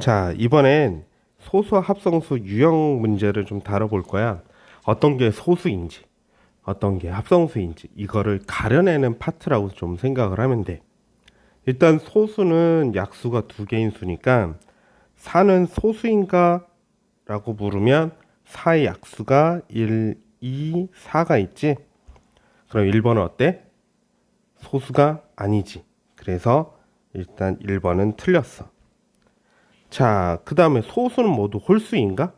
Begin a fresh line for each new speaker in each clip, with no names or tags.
자, 이번엔 소수와 합성수 유형 문제를 좀 다뤄볼 거야. 어떤 게 소수인지, 어떤 게 합성수인지, 이거를 가려내는 파트라고 좀 생각을 하면 돼. 일단 소수는 약수가 두 개인 수니까 4는 소수인가? 라고 물으면 4의 약수가 1, 2, 4가 있지? 그럼 1번은 어때? 소수가 아니지. 그래서 일단 1번은 틀렸어. 자, 그 다음에 소수는 모두 홀수인가?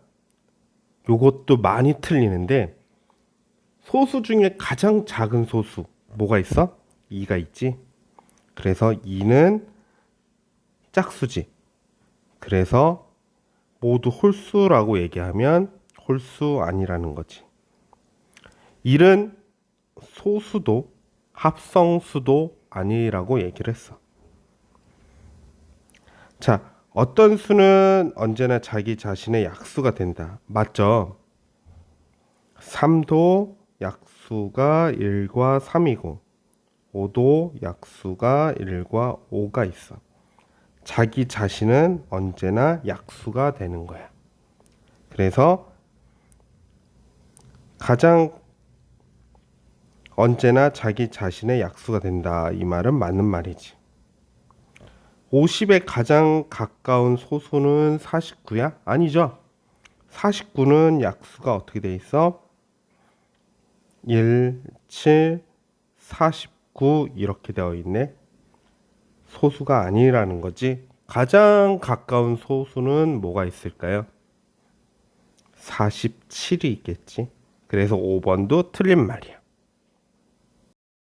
요것도 많이 틀리는데, 소수 중에 가장 작은 소수, 뭐가 있어? 2가 있지? 그래서 2는 짝수지. 그래서 모두 홀수라고 얘기하면 홀수 아니라는 거지. 1은 소수도 합성수도 아니라고 얘기를 했어. 자, 어떤 수는 언제나 자기 자신의 약수가 된다. 맞죠? 3도 약수가 1과 3이고 5도 약수가 1과 5가 있어. 자기 자신은 언제나 약수가 되는 거야. 그래서 가장 언제나 자기 자신의 약수가 된다. 이 말은 맞는 말이지. 50에 가장 가까운 소수는 49야? 아니죠. 49는 약수가 어떻게 돼 있어? 1, 7, 49 이렇게 되어 있네. 소수가 아니라는 거지. 가장 가까운 소수는 뭐가 있을까요? 47이 있겠지. 그래서 5번도 틀린 말이야.